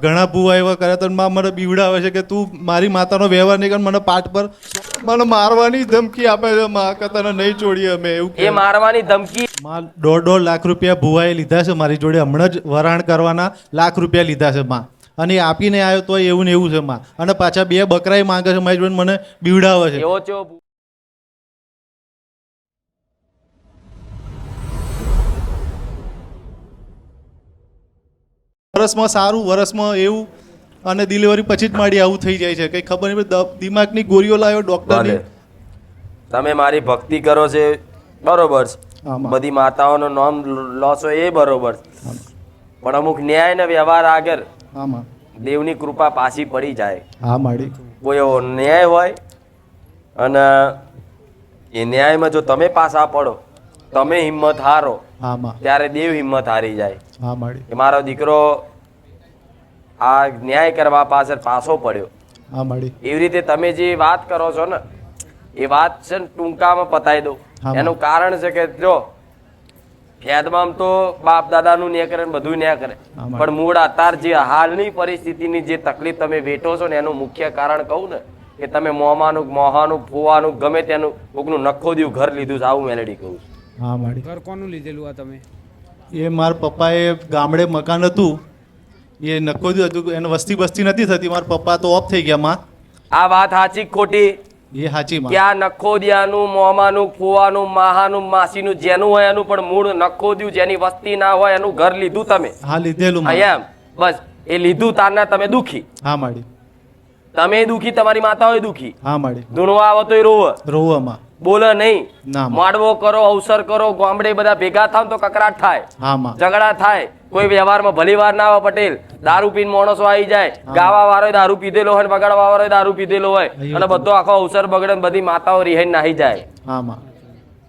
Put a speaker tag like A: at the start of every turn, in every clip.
A: ઘણા ભૂવા એવા કર્યા તો માં મને બીવડાવે છે કે તું મારી માતાનો વ્યવહાર નહીં કર મને પાઠ પર મને મારવાની ધમકી આપે છે માં કે તને નહીં છોડીએ અમે એવું
B: એ મારવાની ધમકી.
A: માં દોઢ દોઢ લાખ રૂપિયા ભુવાએ લીધા છે મારી જોડે હમણાં જ વરાણ કરવાના લાખ રૂપિયા લીધા છે માં. અને આપીને આવ્યો તો એવું ને એવું છે માં. અને પાછા બે બકરાય માંગે છે મારી જોડે મને બીવડાવે છે. વરસમાં સારું વરસમાં એવું અને ડિલિવરી પછી જ મારી આવું થઈ જાય છે. કંઈ ખબર નહીં દિમાગની ગોળીઓ લાવ્યો ડૉક્ટરની.
B: તમે મારી ભક્તિ કરો છે બરોબર છે. બધી માતાઓનો નામ લો છો એ બરોબર પણ અમુક ન્યાય ને વ્યવહાર આગળ દેવની કૃપા પાછી પડી જાય.
A: હા માડી.
B: કોઈ એવો ન્યાય હોય અને એ ન્યાયમાં જો તમે પાછા પડો તમે હિંમત હારો ત્યારે દેવ હિંમત હારી જાય. મારો દીકરો આ ન્યાય કરવા પાછળ પાછો પડ્યો.
A: હા મળી.
B: એવી રીતે તમે જે વાત કરો છો ને એ વાત છે ને ટૂંકામાં પતાવી દઉં. એનું કારણ છે કે જો ફેદમાં તો બાપ દાદાનું ન્યાય કરે ને બધું ન્યાય કરે. પણ મૂળ અત્યાર જે હાલની પરિસ્થિતિની જે તકલીફ તમે વેઠો છો ને એનું મુખ્ય કારણ કહું ને કે તમે મોમાનું મોહાનું ફુવાનું ગમે તેનું કોકનું નખો દ્યું ઘર લીધું છે આવું મેલેડી કહું છું.
A: હા મારી
C: ઘર કોનું લીધેલું આ તમે?
A: એ મારા પપ્પાએ ગામડે મકાન હતું. એ નખોદ્યું હતું એને વસ્તી બસ્તી નથી થતી મારા પપ્પા તો ઓફ થઈ ગયા માં.
B: આ વાત સાચી ખોટી?
A: એ સાચી માં.
B: કે નખોદિયાનું મોમાનું કુવાનું માહાનું માસીનું જેનું હોય એનું પણ મૂળ નખોદ્યું જેની વસ્તી ના હોય એનું ઘર લીધું તમે.
A: હા લીધેલું
B: એમ. બસ એ લીધું તારના તમે દુખી.
A: હા માડી.
B: તમે દુખી તમારી માતા હોય દુખી.
A: હા માડી.
B: ધૂણવા આવો તો રોવ.
A: રોવામાં
B: બોલે નહીં. માડવો કરો અવસર કરો ગામડે બધા ભેગા થાવ તો કકરાટ થાય. ઝઘડા થાય. કોઈ વ્યવહારમાં ભલી વાર ના આવે પટેલ. દારૂ પીને માણસો આવી જાય. ગાવા વાળો દારૂ પીધેલો હોય બગાડવા વાળો દારૂ પીધેલો હોય. અને બધો આખો અવસર બગડે બધી માતાઓ રિહાઈ નાહી જાય.
A: માં.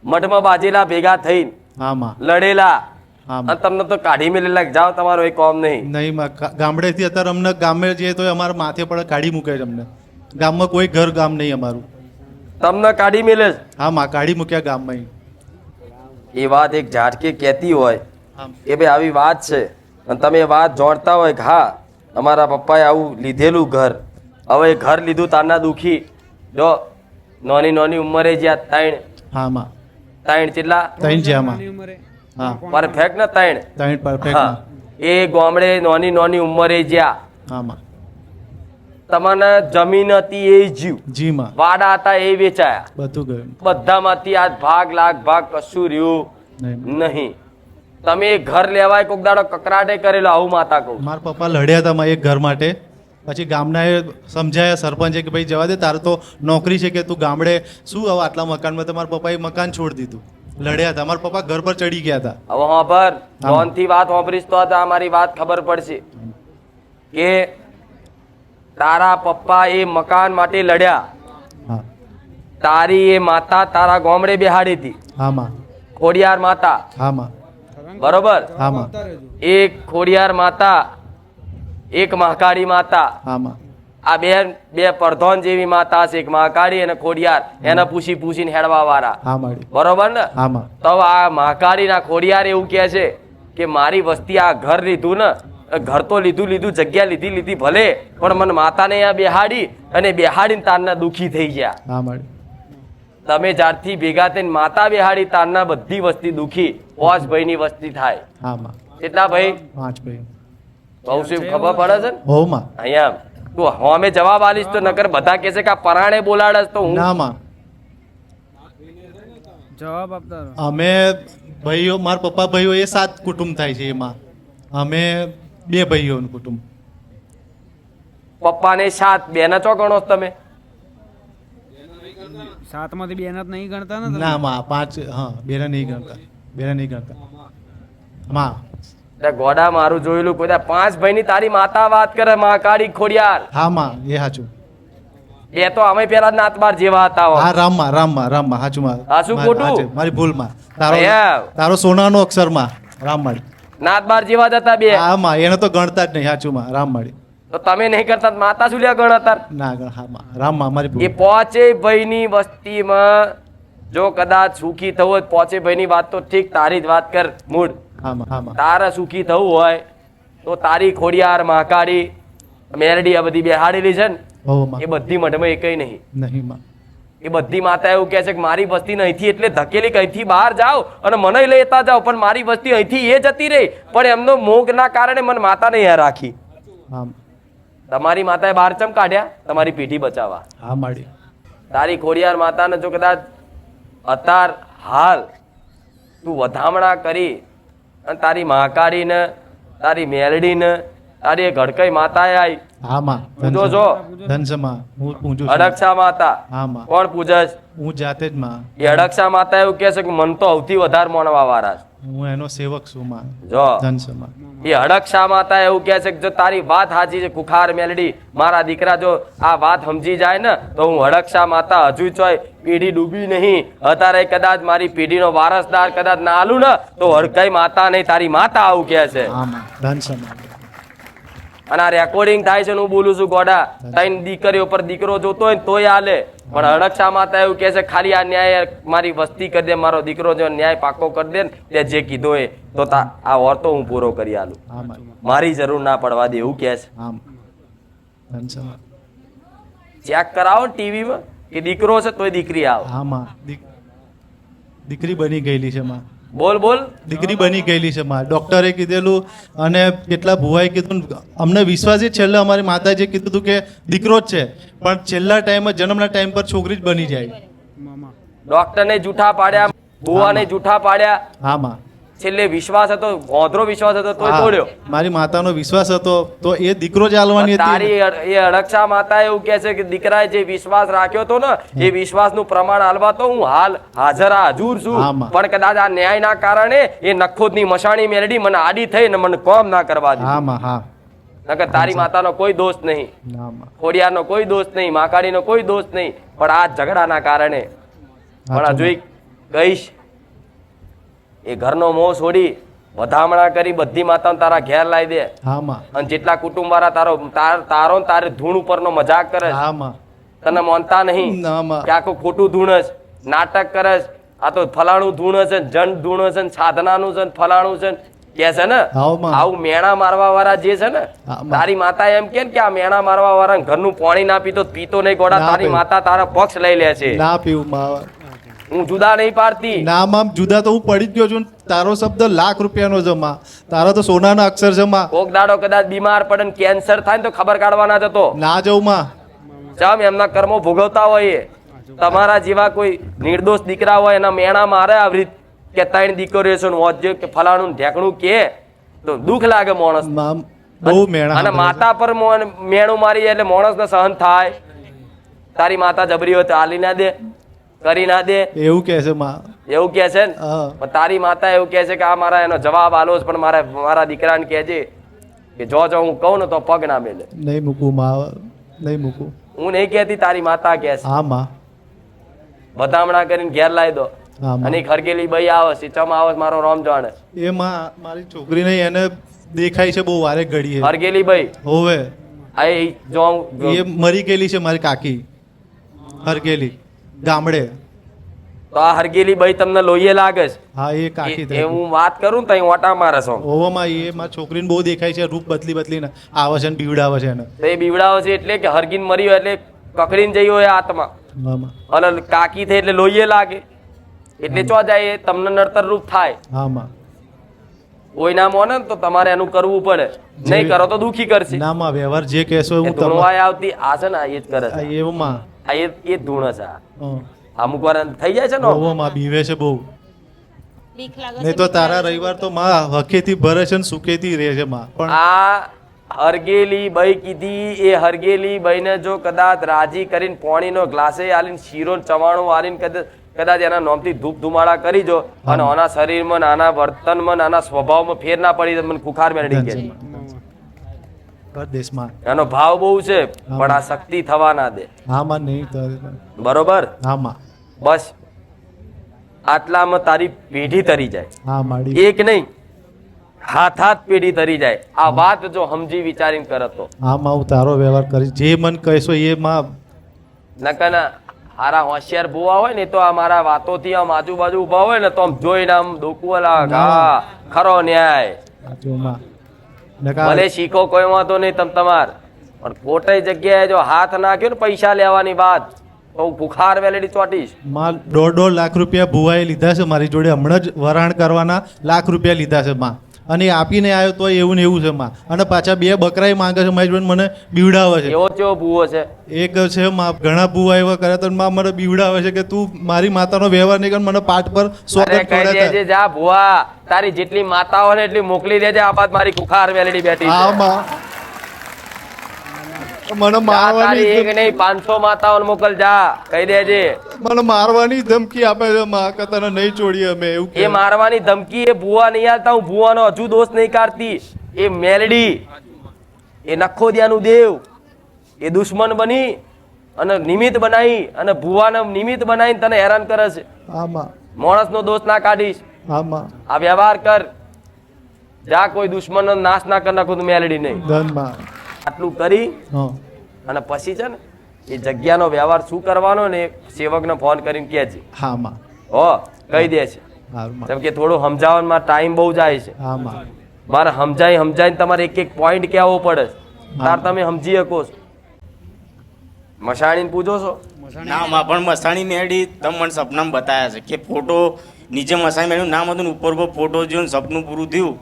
B: મઠમાં બાજેલા ભેગા થઈને
A: હા
B: લડેલા. તમને તો કાઢી મેલી લાગ જાઓ તમારો એ કોમ નહીં.
A: નહીં ગામડેથી અત્યારે અમને ગામે જઈએ તો અમારા માથે પણ કાઢી મૂકે છે અમને. ગામમાં કોઈ ઘર ગામ નહીં અમારું.
B: તમને કાઢી મેલે છે.
A: હા માં કાઢી મૂક્યા ગામમાં
B: એ વાત એક ઝાટકે કહેતી હોય.
A: એ
B: કે ભાઈ આવી વાત છે. અને તમે વાત જોડતા હોય કે હા અમારા પપ્પાએ આવું લીધેલું ઘર. હવે એ ઘર લીધું તારના દુખી. જો નોની નોની ઉંમરે જ્યાં ત્રણ
A: હા માં.
B: ત્રણ કેટલા?
A: ત્રણ છે આમાં
C: નાની
B: પરફેક્ટ ને ત્રણ?
A: ત્રણ પરફેક્ટ
B: હા. એ ગામડે નોની નોની ઉંમરે જ્યાં
A: હા માં.
B: તમને જમીન હતી એ જીવ.
A: જીમાં
B: વાડા હતા એ વેચાયા.
A: બધું ગયું.
B: બધામાંથી આ ભાગ લાખ ભાગ કશું રહ્યું
A: નહીં.
B: તમે એ ઘર લેવાય કોક દાડો કકરાટે કરેલો આવું માતા કહું.
A: મારા પપ્પા લડ્યા હતા એક ઘર માટે. પછી ગામનાએ સમજાયા સરપંચે કે ભાઈ જવા દે તારે તો નોકરી છે કે તું ગામડે શું હવે આટલા મકાનમાં તમારા પપ્પાએ મકાન છોડી દીધું. લડ્યા હતા. મારા પપ્પા ઘર પર ચડી ગયા હતા.
B: હવે હોભર ફોનથી વાત હોભરીશ તો આ મારી વાત ખબર પડશે કે તારા પપ્પા એ મકાન માટે લડ્યા. તારી એ માતા તારા ગોમડે બેહાડી હતી. ખોડિયાર માતા. બરોબર? એક ખોડિયાર માતા એક મહાકાળી માતા. આ બે બે પરધોન જેવી માતા છે એક મહાકાળી અને ખોડિયાર. એને પૂછી પૂછીને હેડવા વાળા બરોબર ને? તો આ મહાકાળીના ખોડિયાર એવું કે છે કે મારી વસ્તી આ ઘર લીધું ને ઘર તો લીધું લીધું જગ્યા લીધી લીધી ભલે પણ મને માતાને આ બેહાડી અને બેહાડીને તારના દુખી થઈ ગયા. તમે જ્યારથી ભેગા થઈને માતા બેહાડી તારના બધી વસ્તી દુખી ભાઈ ભાઈની વસ્તી થાય.
A: હા
B: એટલા ભાઈ
A: પાંચ ભાઈ?
B: બહુ શું ખબર પડે છે ને?
A: હો માં
B: અહીંયા તું હોમે જવાબ આલીશ તો નકર બધા કે છે કે આ પરાણે બોલાડસ તો હું
A: ના
C: જવાબ આપતા
A: અમે ભાઈઓ મારા પપ્પા ભાઈઓ એ સાત કુટુંબ થાય છે એમાં. અમે બે ભાઈઓનું કુટુંબ.
B: પપ્પાને સાત બેના ચો ગણો છો તમે?
C: સાતમાંથી બેન જ નહીં ગણતા ને
A: ના માં પાંચ હા બેને નહીં ગણતા બેને નહીં ગણતા. માં.
B: ગોડા મારું જોયેલું કોઈ પાંચ પાંચ ભાઈની તારી માતા વાત કરે મહાકાળી ખોડિયાર.
A: હા માં એ સાચું
B: એ તો અમે પેલા નાતબાર જેવા હતા હો.
A: હા રામમાં રામમાં રામમાં સાચું માં
B: હા, મા
A: મારી-
B: ખોટું?
A: મારી ભૂલમાં તારો. તારો સોનાનો અક્ષરમાં રામમાળી
B: નાતબાર જેવા જ હતા બે.
A: હા માં એને તો ગણતા જ નહીં સાચું માં રામમાળી
B: તો તમે નહીં કરતા માતા શું લ્યા ગણતા
A: ના ગણ- હા માં રામમાં અમારી
B: એ પોચે ભાઈની વસ્તીમાં જો કદાચ સુખી થવું હોય પોચે ભાઈની વાત તો ઠીક તારી જ વાત કર મૂળ. તારે સુખી થવું હોય તો તારી ખોડિયાર મહાકાળી મેરડી આ બધી બેહાડેલી છે ને એ બધી મઢમાં એકય નહીં.
A: નહીં માં.
B: એ બધી માતા એવું કહે છે કે મારી વસ્તી અહીંથી એટલે ધકેલી કે અહીંથી બહાર જાઓ અને મને લેતા જાઓ પણ મારી વસ્તી અહીંથી એ જતી રહી. પણ એમનો મોગના કારણે મને માતા નહીં રાખી. તમારી માતાએ બહાર ચમ કાઢ્યા? તમારી પેઢી બચાવવા.
A: હા માડી.
B: તારી ખોડિયાર માતાને જો કદાચ અતાર હાલ તું વધામણા કરી અને તારી મહાકાળીને તારી મેલડીને એ ઘડકઈ માતાએ
A: આઈ.
B: પૂજો છો
A: ધનસમાં. હું પૂજું
B: અડક્ષા માતા. કોણ પૂજસ
A: હું જાતે જ માં.
B: એ અડક્ષા માતા એવું કહે છે કે મન તો સૌથી વધારે માનવા વાળા છે.
A: હું એનો સેવક છું માં.
B: જો.
A: ધનસમાં.
B: એ હડક્ષા માતા એવું કહે છે કે જો તારી વાત સાચી છે કુખાર મેલડી મારા દીકરા જો આ વાત સમજી જાય ને તો હું હડક્ષા માતા હજુ ચોય પેઢી ડૂબી નહીં. અત્યારે કદાચ મારી પેઢીનો વારસદાર કદાચ ના આલું ને તો હડકાઈ માતા નહીં તારી માતા આવું કહે છે.
A: હા માં ધનસમાં
B: અને આ રેકોર્ડિંગ થાય છે હું બોલું છું ગોડા ત્રણ દીકરીઓ પર દીકરો જોતો હોય ને તોય હાલે. પણ અડક્ષા માતા એવું કે છે ખાલી આ ન્યાય મારી વસ્તી કરી દે મારો દીકરો જો ન્યાય પાકો કરી દે ને તે જે કીધો એ તો આ ઓરતો હું પૂરો કરી આલું. મારી જરૂર ના પડવા દે એવું કે છે. ચેક કરાવો ટીવીમાં કે દીકરો છે તોય દીકરી આવ.
A: હા દીકરી બની ગયેલી છે માં.
B: બોલ બોલ.
A: દીકરી બની ગયેલી છે મારે. ડોક્ટરે કીધેલું અને કેટલા ભુવાએ કીધું અમને વિશ્વાસ જ છેલ્લે અમારી માતાજીએ કીધું હતું કે દીકરો જ છે પણ છેલ્લા ટાઈમે જન્મના ટાઈમ પર છોકરી જ બની જાય.
C: મામા.
B: ડોક્ટરને જૂઠા પાડ્યા ભુવાને જૂઠા પાડ્યા.
A: હા માં.
B: છેલ્લે વિશ્વાસ હતો ગોધરો વિશ્વાસ હતો
A: તો
B: તોડ્યો.
A: મારી માતાનો વિશ્વાસ હતો તો એ દીકરો ચાલવાની હતી
B: તારી એ અડક્ષા માતા એવું કે છે કે દીકરાએ જે વિશ્વાસ રાખ્યો હતો ને એ વિશ્વાસનું પ્રમાણ હાલવા તો હું હાલ હાજર હાજુર છું. પણ કદાચ આ ન્યાયના કારણે એ નખોદની મશાણી મેળડી મને આડી થઈ ને મને કોમ ના કરવા દે
A: હા હા.
B: નકર તારી માતાનો કોઈ દોષ નહીં. ખોડિયારનો કોઈ દોષ નહીં માકાડીનો કોઈ દોષ નહીં. પણ આ ઝઘડાના કારણે પણ
A: આ
B: જોઈ કહીશ એ ઘરનો મોહ છોડી વધામણા કરી બધી માતાને તારા ઘેર લાવી દે. અને જેટલા કુટુંબ વાળા તારો તારો તારે ધૂણ ઉપરનો મજાક કરે છે.
A: હા
B: તને માનતા નહીં. કે આખું ખોટું ધૂણ જ. નાટક કરે છે. આ તો ફલાણું ધૂણ છે ને જન ધૂણ છે સાધનાનું છે ફલાણું છે કે છે ને? આવું મેણા મારવા વાળા જે છે ને તારી માતા એમ કે આ મેણા મારવા વાળા ઘરનું પાણી ના પીતો પીતો નહીં ગોડા. તારી માતા તારા પક્ષ લઈ લે છે.
A: ના પીવું
B: હું જુદા નહીં પાડતી.
A: ના માં જુદા તો હું પડી જ ગયો છું. તારો શબ્દ લાખ રૂપિયાનો જમા. તારો તો સોનાના અક્ષર જમા.
B: કોક દાડો કદાચ બીમાર પડે ને કેન્સર થાય ને તો ખબર કાઢવાના જતો
A: ના જવું માં.
B: ચમ એમના કર્મો ભોગવતા હોય તમારા જેવા કોઈ નિર્દોષ દીકરા હોય એના મેણા મારે આવી રીત કે ત્રણ દીકરીઓ છે જે કે ફલાણું ઢેકણું કે. તો દુઃખ લાગે માણસ.
A: બહુ મેણા
B: અને માતા પર મોણ- મારી એટલે માણસને સહન થાય. તારી માતા જબરી હોય તો આલી ના દે. કરી ના દે.
A: એવું કે છે માં.
B: એવું કે છે ને? તારી માતા એવું કે છે કે આ મારા એનો જવાબ આલો પણ મારા મારા દીકરાને કહેજે કે જો જો હું કહું ને તો પગ ના મેલે.
A: નહીં મૂકું માં નહીં મૂકું.
B: હું નહીં કહેતી તારી માતા કે છે.
A: હા માં.
B: બધામણા કરીને ઘેર લાવી દો. અને ખરગેલી બઈ આવે છે ચમ આવે મારો રોમ જાણે.
A: એ માં મારી છોકરી નહીં એને દેખાય છે બહુ વારે ઘડીએ
B: ખરગેલી બઈ?
A: હોવે.
B: આ જો
A: એ મરી ગયેલી છે મારી કાકી. હરગેલી ગામડે.
B: તો આ હરગીલી બઈ તમને લોહીએ લાગે છે?
A: હા એ કાકી
B: એ- હું વાત કરું તો ઓટા મારે છો.
A: ઓવામાં એ માં છોકરીને બહુ દેખાય છે રૂપ બદલી બદલીને. આવે છે ને બીવડાવે છે એને.
B: તો એ બીવડાવે છે એટલે કે હરગીન મરી હોય એટલે કકડીને જઈ હોય આત્મા. અને કાકી થઈ એટલે લોહીએ લાગે. એટલે ચો જાય તમને નડતર રૂપ થાય.
A: આમાં.
B: કોઈ નામ મોને ને તો તમારે એનું કરવું પડે. નહીં કરો તો દુખી કરશે.
A: નામાં વ્યવહાર જે કહેશો હું તમારે
B: આવતી આ છે ને એ જ કરે છે.
A: એવમાં
B: આ એ એ ધૂણ છે આ. અમુક વાર થઈ જાય છે ને
A: ઓવામાં બીવે છે બહુ. નહીં તો તારા રવિવાર તો માં હકેથી ભરે છે ને સુખેથી રહે છે માં. પણ
B: આ હરગેલી બઈ કીધી એ હરગેલી બઈને જો કદાચ રાજી કરીને પોણીનો ગ્લાસે આલીને શીરો ચવાણું આલીને કદાચ કદાચ એના નોમથી ધૂપ ધુમાડા કરી જો અને આના શરીરમાં નાના આના વર્તનમાં નાના આના સ્વભાવમાં ફેર ના પડી મને ખુખાર મેળવી કે.
A: પરદેશમાં
B: એનો ભાવ બહુ છે પણ આ શક્તિ થવા ના દે.
A: આમાં નહીં તો
B: બરોબર?
A: આમાં
B: બસ. આટલામાં તારી પેઢી તરી જાય.
A: હા માડી
B: એક નહીં હાથ હાથ પેઢી તરી જાય. આ વાત જો સમજી વિચારીને કરતો
A: તો. આમાં હું તારો વ્યવહાર કરીશ. જે મન કહેશો એ માં
B: નકના હારા હોશિયાર ભૂવા હોય ને તો આ મારા વાતોથી આમ આજુબાજુ ઊભા હોય ને તો આમ જોઈને આમ દોકવું લાગ હા ખરો ન્યાય. ભલે શીખો કોઈ વાંધો નહીં તમ તમાર. પણ ખોટી જગ્યાએ જો હાથ નાખ્યો ને પૈસા લેવાની વાત તો હું ભૂખાર વેલેડી ચોટીશ.
A: માં દોઢ દોઢ લાખ રૂપિયા ભુવાએ લીધા છે મારી જોડે. હમણાં જ વરાણ કરવાના લાખ રૂપિયા લીધા છે માં અને આપીને આવ્યો તો એવું ને એવું છે માં. અને પાછા બે બકરાય માંગે છે મારી મને બીવડાવે છે.
B: એવો કેવો ભૂવો છે?
A: એક છે માં ઘણા ભુવા એવા કરે તો માં મને બીવડાવે છે કે તું મારી માતાનો વ્યવહાર નહીં કર મને પાઠ પર
B: સ્વાગત
A: કરે
B: છે. જા ભુવા. તારી જેટલી માતાઓ ને એટલી મોકલી દેજે આ બાદ મારી કુખાર વેલડી બેઠી
A: હા માં. મને મારવાની
B: એક નહીં પાંચસો માતાઓને મોકલ જા કહી દેજે.
A: મને મારવાની ધમકી આપે છે માં કે તને નહીં છોડીએ અમે એવું
B: એ મારવાની ધમકી એ ભુવા નહીં આલતા હું ભુવાનો હજુ દોષ નહીં કાઢતી. એ મેલડી એ નખોદિયાનું દેવ એ દુશ્મન બની અને નિમિત્ત બનાવી અને ભુવાને નિમિત્ત બનાવીને તને હેરાન કરે છે.
A: આમાં.
B: માણસનો દોષ ના કાઢીશ.
A: આમાં.
B: આ વ્યવહાર કર. જા કોઈ દુશ્મનનો નાશ ના કર નાખું તું મેલડી નહીં.
A: ધનમાં
B: આટલું કરી અને પછી છે ને એ જગ્યાનો વ્યવહાર શું કરવાનો ને સેવકને ફોન કરીને કહે છે
A: હા માં.
B: હો કહી દે છે.
A: હા માં.
B: જેમ કે થોડું સમજાવવામાં ટાઈમ બહુ જાય છે.
A: હા માં.
B: મારે સમજાય સમજાય તમારે એક એક પોઈન્ટ કહેવો પડે તાર તમે સમજી શકો છો. મશાણીને પૂછો છો?
D: ના માં પણ મસાણી મેળી તમને સપનામ બતાવ્યા છે કે ફોટો નીચે મસાણી મેળ્યું નામ હતું ઉપર ઉપર ફોટો જોયું સપનું પૂરું થયું.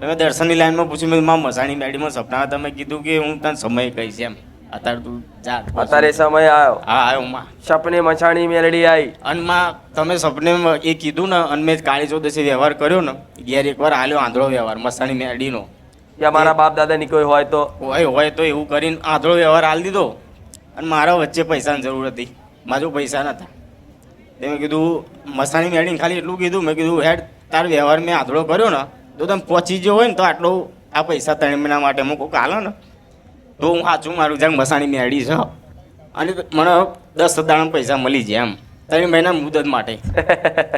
D: તમે દર્શનની લાઈનમાં પૂછ્યું મેં માં મસાણી મેળીમાં સપના તમે કીધું કે હું તને સમય કહીશ એમ. અત્યારે તું જા
B: અત્યારે સમય આવ્યો.
D: હા આવ્યો માં.
B: સપને મસાણી મેલડી આવી
D: અને માં તમે સપને એ કીધું ને અને મેં કાળી ચૌદશી વ્યવહાર કર્યો ને ઘેર એકવાર આલ્યો આંધળો વ્યવહાર મસાણી મેળીનો
B: કે મારા બાપ દાદાની કોઈ હોય તો?
D: હોય હોય તો એવું કરીને આંધળો વ્યવહાર આલી દીધો. અને મારા વચ્ચે પૈસાની જરૂર હતી. મારા પૈસા નતા. તે મેં કીધું મસાણી મેળીને ખાલી એટલું કીધું. મેં કીધું હેડ તાર વ્યવહાર મેં આંધળો કર્યો ને તો તમે પહોંચી ગયો હોય ને તો આટલો આ પૈસા ત્રણ મહિના માટે મૂકો આલો ને. તો હું સાચું મારું જ્યાં મસાણી મેળી છે. અને મને દસ હજાર પૈસા મળી જાય એમ. ત્રણ મહિના મુદત માટે.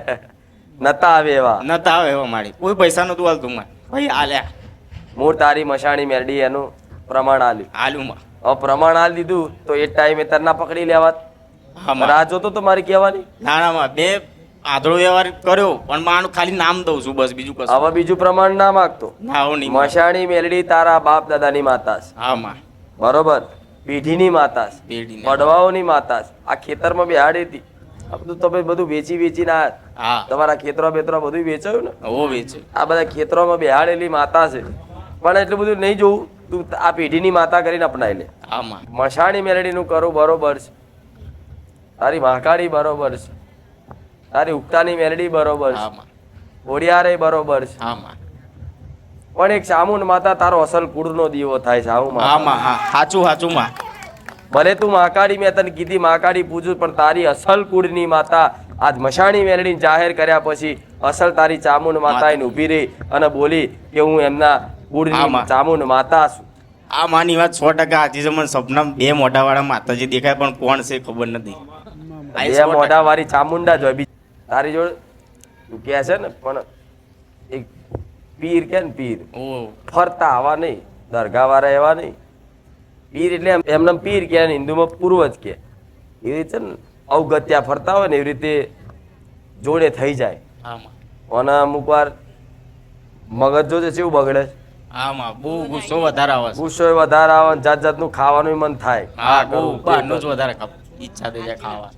B: નતા આવે એવા.
D: નતા આવે એવા મારી. કોઈ પૈસા નતું હાલતું મારે. ભાઈ આલ્યા.
B: મૂળ તારી મસાણી મેરડી એનું પ્રમાણ આલ્યું.
D: આલ્યું માં
B: હવે પ્રમાણ આલી દીધું તો એ ટાઈમે તરના પકડી લેવાત.
D: હા
B: રાહ જોતો તો મારી કહેવાની.
D: ના ના બે આંધળો વ્યવહાર કર્યો પણ માનું ખાલી નામ દઉં છું બસ બીજું કશું.
B: હવે બીજું પ્રમાણ ના માગતો.
D: ના હું નહીં
B: મશાણી મેલડી તારા બાપ દાદાની માતા
D: હા માં.
B: બરોબર? પેઢીની માતા
D: પેઢી
B: પડવાઓની માતા આ ખેતરમાં બેહાડી હતી. આ બધું તમે બધું વેચી વેચીને આ તમારા ખેતરો બેતરો બધું વેચાયું ને?
D: ઓ વેચે.
B: આ બધા ખેતરોમાં બેહાડેલી માતા છે. પણ એટલું બધું નહીં જોવું તું આ પેઢીની માતા કરીને અપનાવી લે.
D: હા માં.
B: મશાણી મેલડીનું કરું બરોબર છે. તારી મહાકાળી બરોબર છે. તારી ઉગતાની મેલડી બરોબર છે. ઓડિયારે બરોબર છે. પણ એક ચામુંડ માતા તારો અસલ કુળનો દીવો થાય છે. આવું
D: હા હા સાચું સાચું માં
B: ભલે તું મહાકાળી મેં તને કીધી મહાકાળી પૂછું પણ તારી અસલ કુળની માતા આજ મશાણી મેલડીને જાહેર કર્યા પછી અસલ તારી ચામુન માતા. એને ઊભી રહી અને બોલી કે હું એમના કુળની ચામુન માતા છું.
D: આ માની વાત સો ટકા છે. મને સપના બે મોઢાવાળા માતાજી દેખાય પણ કોણ છે ખબર નથી.
B: બે
D: મોઢાવાળી
B: મોઢા વાળી ચામુંડા જ હોય. તારી જોડે તું કહે છે ને પણ એક પીર કે ને પીર. ફરતા આવા નહીં દરગાહ વાળા એવા નહીં. પીર એટલે એમને પીર કે હિન્દુમાં પૂર્વજ કે. એવી રીતે ને અવગત્યા ફરતા હોય ને એવી રીતે જોડે થઈ જાય. અને અમુક વાર મગજ જોજે એવું બગડે છે.
D: હા બહુ ગુસ્સો વધારે આવે
B: ગુસ્સો વધારે આવે જાત જાતનું ખાવાનું મન થાય.
D: હા બહુ બહારનું જ વધારે ઈચ્છા થઈ જાય ખાવા.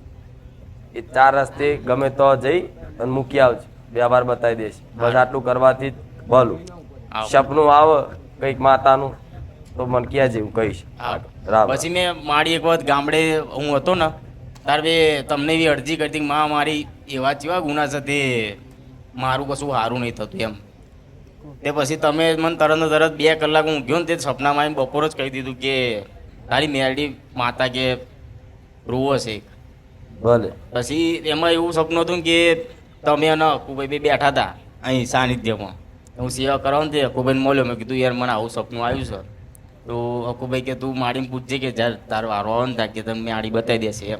B: એ ચાર રસ્તે ગમે તો જઈ અને મૂકી આવજે. વ્યવહાર બતાવી દેશે બસ આટલું કરવાથી ભલું. સપનું આવે કંઈક માતાનું તો મને ક્યાં જેવું કહીશ.
D: પછી મેં મારી એક વખત ગામડે હું હતો ને તાર બે તમને એવી અરજી કરતી માં મારી એવા જેવા ગુના છે તે મારું કશું સારું નહીં થતું એમ. તે પછી તમે મને તરત તરત બે કલાક હું ગયો ને તે સપનામાં એમ બપોર જ કહી દીધું કે તારી મેરડી માતા કે રૂવો છે એક.
B: ભલે.
D: પછી એમાં એવું સપનું હતું કે તમે અને અકુભાઈ બે બેઠા હતા અહીં સાનિધ્યમાં. હું સેવા કરવાનું તે અકુભાઈને મળ્યો. મેં કીધું યાર મને આવું સપનું આવ્યું છે. તો અકુભાઈ કે તું માડીને પૂછજે કે જ્યારે તારો વારો આવે ને કે તને મેળી બતાવી દેશે. એમ.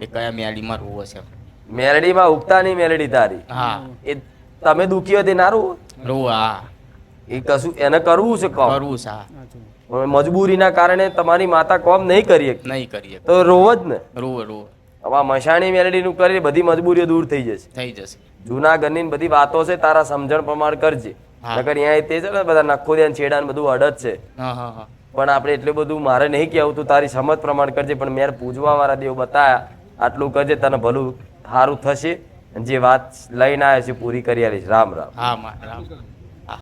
D: એ કયા મેળીમાં રૂવો છે
B: મેલડીમાં ઉગતાની મેલડી તારી.
D: હા.
B: એ તમે દુખી હોય તે નારું
D: રૂવો હા.
B: એ કશું એને કરવું છે કામ?
D: કરવું છે હા.
B: મજબૂરીના કારણે તમારી માતા કોમ નહીં કરીએ
D: નહીં કરીએ
B: તો રોવ જ ને.
D: રૂવો રૂવો.
B: હવે મશાણી મેલડીનું કરી બધી મજબૂરીઓ દૂર થઈ જશે.
D: થઈ જશે.
B: જૂના ઘરની બધી વાતો છે તારા સમજણ પ્રમાણ કરજે. નકર અહીંયા તે છે ને બધા નખો દે છેડા બધું અડદ છે. પણ આપણે એટલું બધું મારે નહીં કહેવું તું તારી સમજ પ્રમાણ કરજે પણ મેં પૂજવા વાળા દેવ બતાયા આટલું કરજે તને ભલું સારું થશે. જે વાત લઈને આવ્યા છે પૂરી કરી આલીશ રામ રામ.
D: હા રામ.